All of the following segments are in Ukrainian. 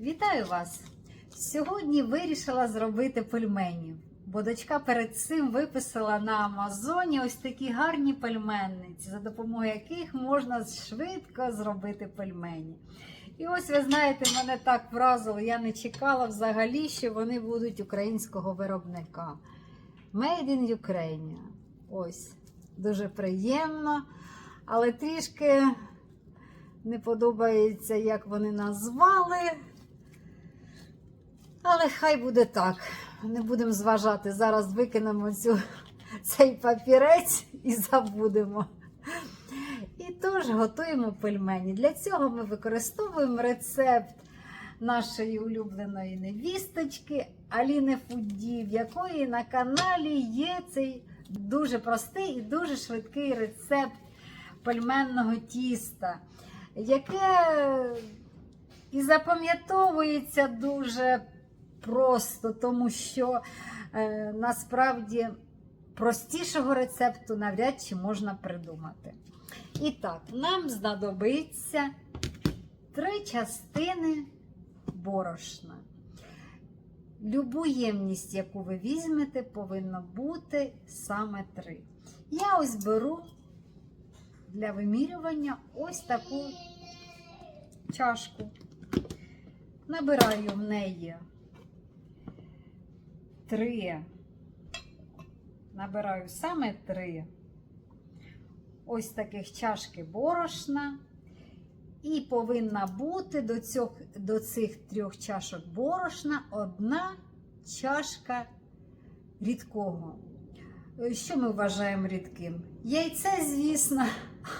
Вітаю вас! Сьогодні вирішила зробити пельменів, бо дочка перед цим виписала на Амазоні ось такі гарні пельменниці, за допомогою яких можна швидко зробити пельмені. І ось ви знаєте, мене так вразило, я не чекала взагалі, що вони будуть українського виробника. Made in Ukraine. Ось, дуже приємно, але трішки не подобається, як вони назвали. Але хай буде так. Не будемо зважати. Зараз викинемо цю, цей папірець і забудемо. І тож готуємо пельмені. Для цього ми використовуємо рецепт нашої улюбленої невісточки Аліни Фуді, в якої на каналі є цей дуже простий і дуже швидкий рецепт пельменного тіста, яке і запам'ятовується дуже просто, тому що е, насправді простішого рецепту навряд чи можна придумати. І так, нам знадобиться три частини борошна. Любу ємність, яку ви візьмете, повинно бути саме три. Я ось беру для вимірювання ось таку чашку. Набираю в неї три. Набираю саме три ось таких чашки борошна. І повинна бути до, цього, до цих трьох чашок борошна одна чашка рідкого. Що ми вважаємо рідким? Яйце, звісно,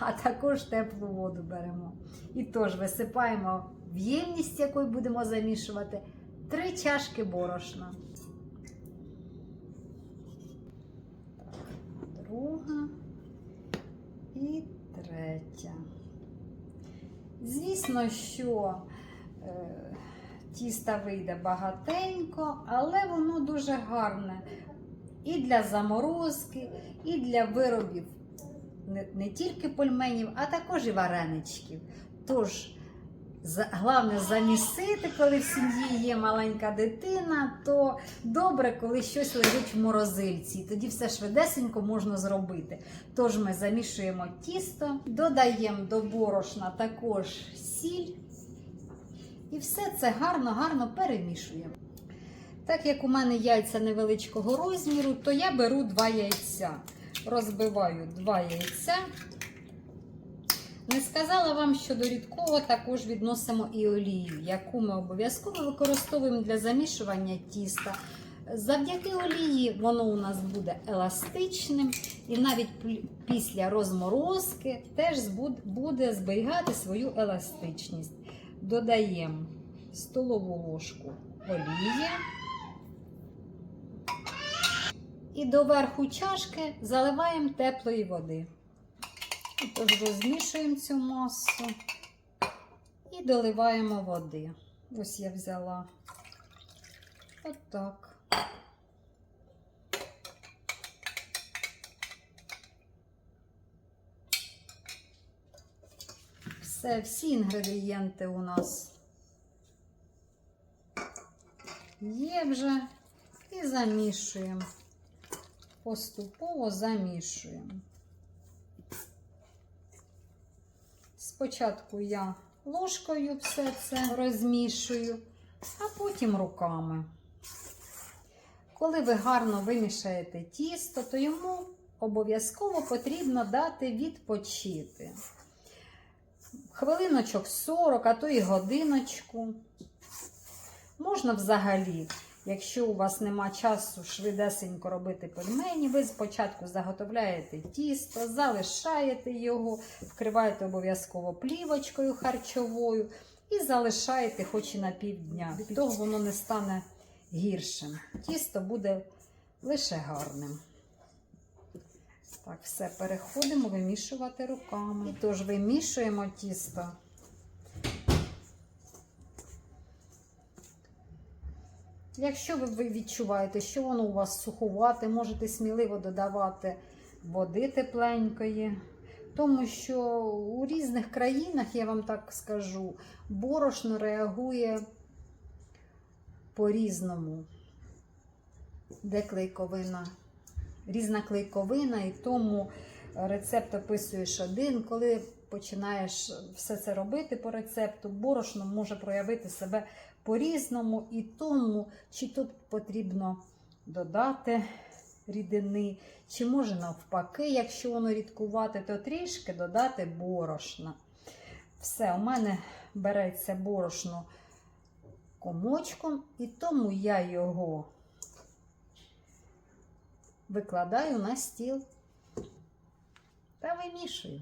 а також теплу воду беремо. І тож висипаємо в ємність, якою будемо замішувати, три чашки борошна. Друга і третя. Звісно, що е, тіста вийде багатенько, але воно дуже гарне і для заморозки, і для виробів не, не тільки пельменів, а також і вареничків. Тож, головне замісити, коли в сім'ї є маленька дитина, то добре, коли щось лежить в морозильці. І тоді все швидесенько можна зробити. Тож ми замішуємо тісто, додаємо до борошна також сіль. І все це гарно-гарно перемішуємо. Так як у мене яйця невеличкого розміру, то я беру два яйця. Розбиваю два яйця. Не сказала вам, що до рідкого також відносимо і олію, яку ми обов'язково використовуємо для замішування тіста. Завдяки олії воно у нас буде еластичним і навіть після розморозки теж буде зберігати свою еластичність. Додаємо столову ложку олії. І до верху чашки заливаємо теплої води. Тож розмішуємо цю масу і доливаємо води. Ось я взяла отак. Все, всі інгредієнти у нас є вже і замішуємо. Поступово замішуємо. Спочатку я ложкою все це розмішую, а потім руками. Коли ви гарно вимішаєте тісто, то йому обов'язково потрібно дати відпочити. Хвилиночок 40, а то і годиночку. Можна взагалі, якщо у вас нема часу швидесенько робити пельмені, ви спочатку заготовляєте тісто, залишаєте його, вкриваєте обов'язково плівочкою харчовою і залишаєте хоч і на півдня. Від того воно не стане гіршим. Тісто буде лише гарним. Так, все, переходимо вимішувати руками. Тож вимішуємо тісто. Якщо ви відчуваєте, що воно у вас сухувате, можете сміливо додавати води тепленької. Тому що у різних країнах, я вам так скажу, борошно реагує по-різному. Де клейковина, різна клейковина, і тому рецепт описуєш один. Коли починаєш все це робити по рецепту, борошно може проявити себе по-різному, і тому, чи тут потрібно додати рідини, чи може навпаки, якщо воно рідкувати, то трішки додати борошна. Все, у мене береться борошно комочком, і тому я його викладаю на стіл та вимішую.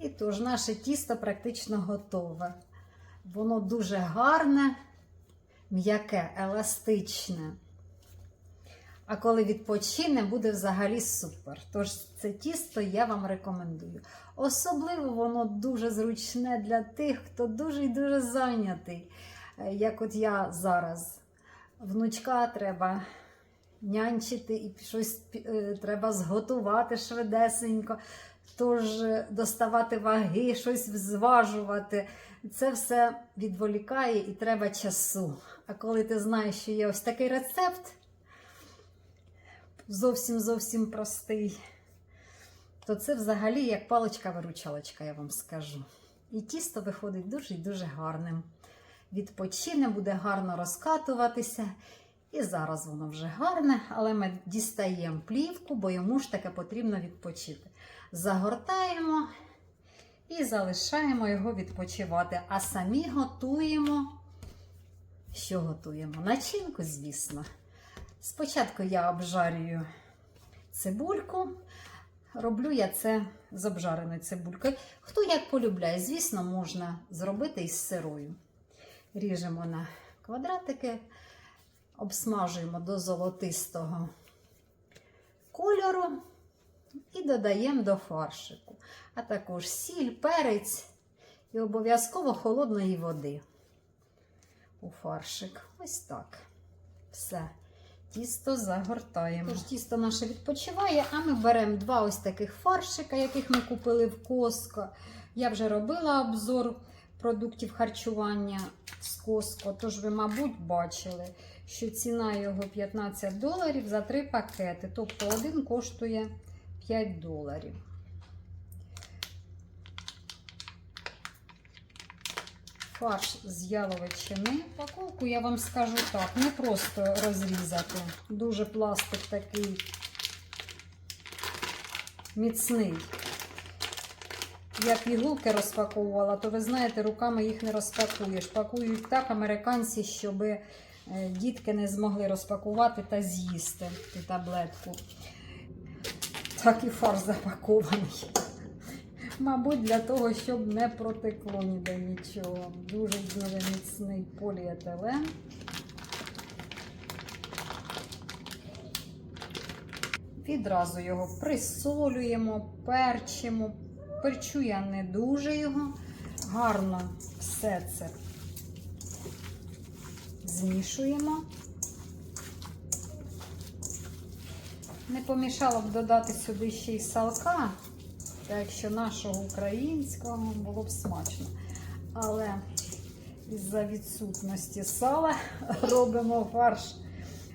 І тож наше тісто практично готове. Воно дуже гарне, м'яке, еластичне. А коли відпочине, буде взагалі супер. Тож це тісто я вам рекомендую. Особливо воно дуже зручне для тих, хто дуже і дуже зайнятий, Е, як от я зараз. Внучка треба нянчити і щось е, треба зготувати швидесенько. Тож е, доставати ваги, щось зважувати. Це все відволікає і треба часу. А коли ти знаєш, що є ось такий рецепт, зовсім зовсім простий, то це взагалі як паличка-виручалочка, я вам скажу. І тісто виходить дуже і дуже гарним. Відпочине, буде гарно розкатуватися. І зараз воно вже гарне, але ми дістаємо плівку, бо йому ж таки потрібно відпочити. Загортаємо і залишаємо його відпочивати. А самі готуємо. Що готуємо? Начинку, звісно. Спочатку я обжарюю цибульку. Роблю я це з обжареною цибулькою. Хто як полюбляє, звісно, можна зробити із сирою. Ріжемо на квадратики, обсмажуємо до золотистого кольору і додаємо до фаршику. А також сіль, перець і обов'язково холодної води у фаршик. Ось так. Все. Тісто загортаємо. Тож тісто наше відпочиває, а ми беремо два ось таких фаршика, яких ми купили в Коско. Я вже робила обзор продуктів харчування з Коско, тож ви, мабуть, бачили, що ціна його 15 доларів за три пакети. Тобто один коштує 5 доларів. Фарш з яловичини. Упаковку я вам скажу так, не просто розрізати. Дуже пластик такий міцний. Я пігулки розпаковувала, то ви знаєте, руками їх не розпакуєш. Пакують так американці, щоб дітки не змогли розпакувати та з'їсти таблетку. Так і фарш запакований. Мабуть, для того, щоб не протекло ніде нічого. Дуже-дуже міцний поліетилен. Відразу його присолюємо, перчимо. Перчу я не дуже його. Гарно все це змішуємо. Не помішало б додати сюди ще й салка. Так що нашого українського було б смачно. Але із-за відсутності сала робимо фарш,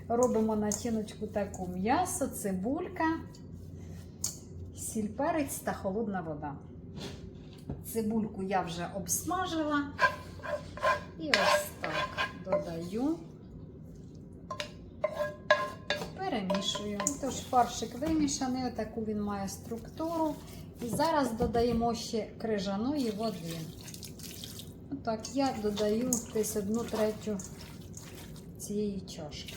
робимо начиночку таку м'ясо, цибулька, сіль перець та холодна вода. Цибульку я вже обсмажила. І ось так додаю, перемішую. Тож фаршик вимішаний, отаку він має структуру. І зараз додаємо ще крижаної води. Отак, я додаю десь одну третю цієї чашки.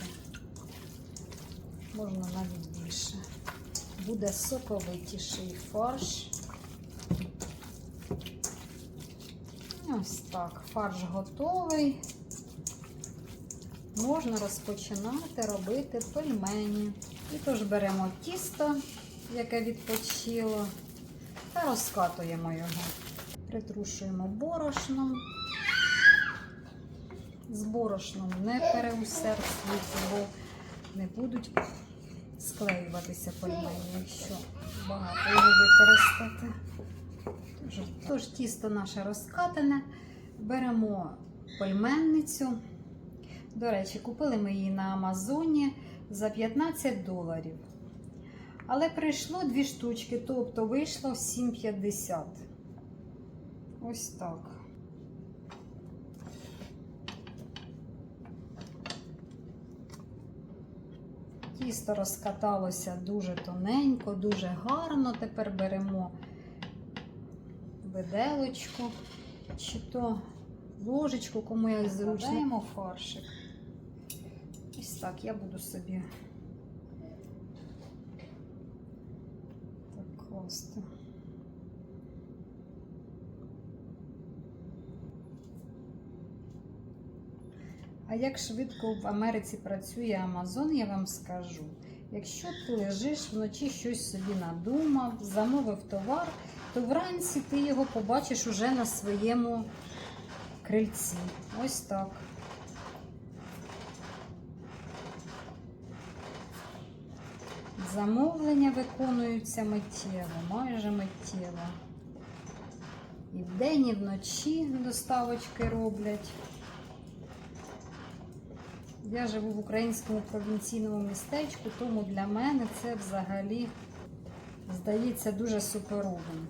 Можна навіть більше. Буде соковитіший фарш. Ось так, фарш готовий. Можна розпочинати робити пельмені. І тож беремо тісто, яке відпочило та розкатуємо його. Притрушуємо борошном. З борошном не переусердствуйте, бо не будуть склеюватися пельмені, якщо багато його використати. Тож, тож тісто наше розкатане. Беремо пельменницю. До речі, купили ми її на Амазоні за 15 доларів. Але прийшло дві штучки, тобто вийшло 7,50. Ось так. Тісто розкаталося дуже тоненько, дуже гарно. Тепер беремо виделочку чи то ложечку, кому як зручно. Складаємо фаршик. Ось так я буду собі так класти. А як швидко в Америці працює Амазон, я вам скажу. Якщо ти лежиш вночі щось собі надумав, замовив товар, то вранці ти його побачиш уже на своєму крильці. Ось так. Замовлення виконуються миттєво, майже миттєво. І вдень, і вночі доставочки роблять. Я живу в українському провінційному містечку, тому для мене це взагалі здається дуже суперовим.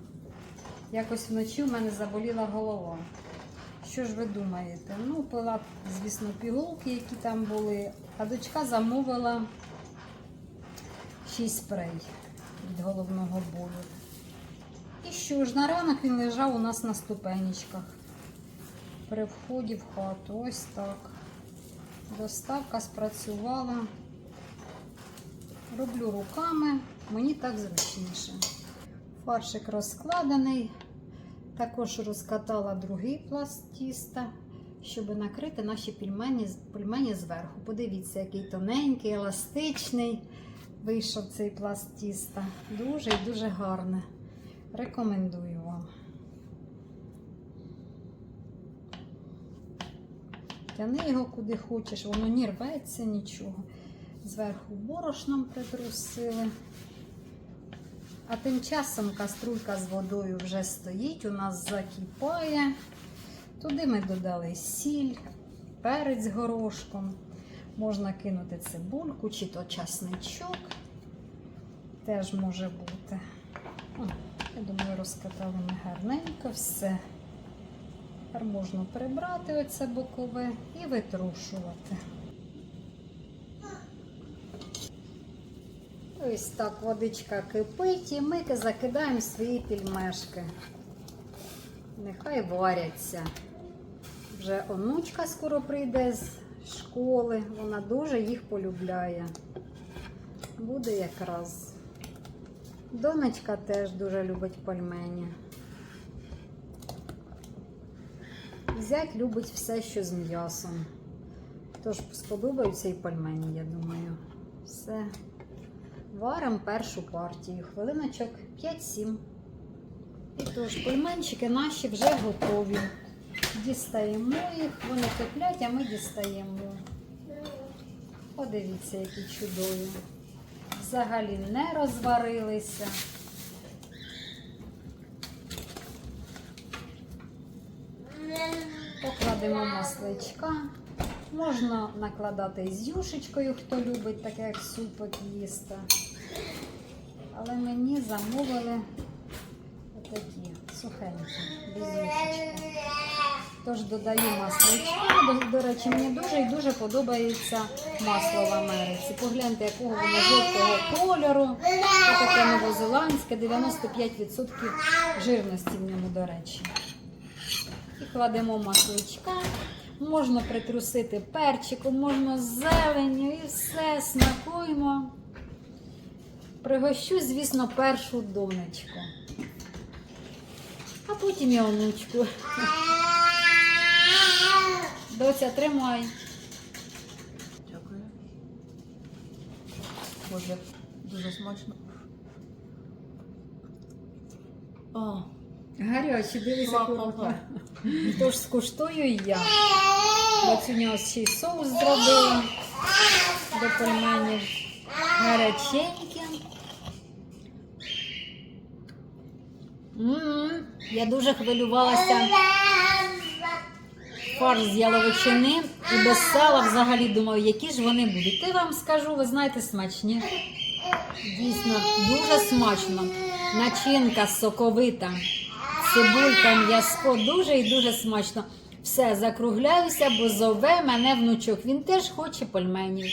Якось вночі в мене заболіла голова. Що ж ви думаєте? Ну, пила, звісно, пігулки, які там були, а дочка замовила 6 спрей від головного болю. І що ж, на ранок він лежав у нас на ступенечках при вході в хату. Ось так. Доставка спрацювала. Роблю руками, мені так зручніше. Фаршик розкладений. Також розкатала другий пласт тіста, щоб накрити наші пельмені, пельмені зверху. Подивіться, який тоненький, еластичний вийшов цей пласт тіста. Дуже і дуже гарне. Рекомендую вам. Тяни його куди хочеш, воно не рветься нічого. Зверху борошном притрусили. А тим часом каструлька з водою вже стоїть, у нас закипає. Туди ми додали сіль, перець горошком. Можна кинути цибульку чи то часничок. Теж може бути. Я думаю, розкатали ми гарненько все. Тепер можна прибрати оце бокове і витрушувати. Ось так водичка кипить і ми закидаємо свої пельмешки. Нехай варяться. Вже онучка скоро прийде з школи, вона дуже їх полюбляє. Буде якраз. Донечка теж дуже любить пельмені. Зять любить все, що з м'ясом. Тож сподобаються і пельмені, я думаю. Все. Варимо першу партію. Хвилиночок 5-7. І тож, пельменчики наші вже готові. Дістаємо їх, вони теплять, а ми дістаємо. Подивіться, які чудові. Взагалі не розварилися. Покладемо масличка. Можна накладати з юшечкою, хто любить таке, як супик їсти. Але мені замовили отакі сухенькі, без юшечки. Тож додаю масличка. До, до речі, мені дуже і дуже подобається масло в Америці. Погляньте, якого воно жовтого кольору. Це таке новозеландське, 95% жирності в ньому, до речі. І кладемо масличка. Можна притрусити перчиком, можна зеленню і все смакуємо. Пригощу, звісно, першу донечку. А потім і онучку. Доця, тримай. Дякую. Боже, дуже смачно. О, Гарячі, дивися, курка. Тож скуштую і я. Оціню ось ще й соус зробила до пельменів. Гаряченькі. М, Я дуже хвилювалася. Фарш з яловичини і без сала взагалі думаю, які ж вони будуть. Ти вам скажу, ви знаєте, смачні. Дійсно, дуже смачно. Начинка соковита, цибулька, м'яско, дуже і дуже смачно. Все, закругляюся, бо зове мене внучок. Він теж хоче пельменів.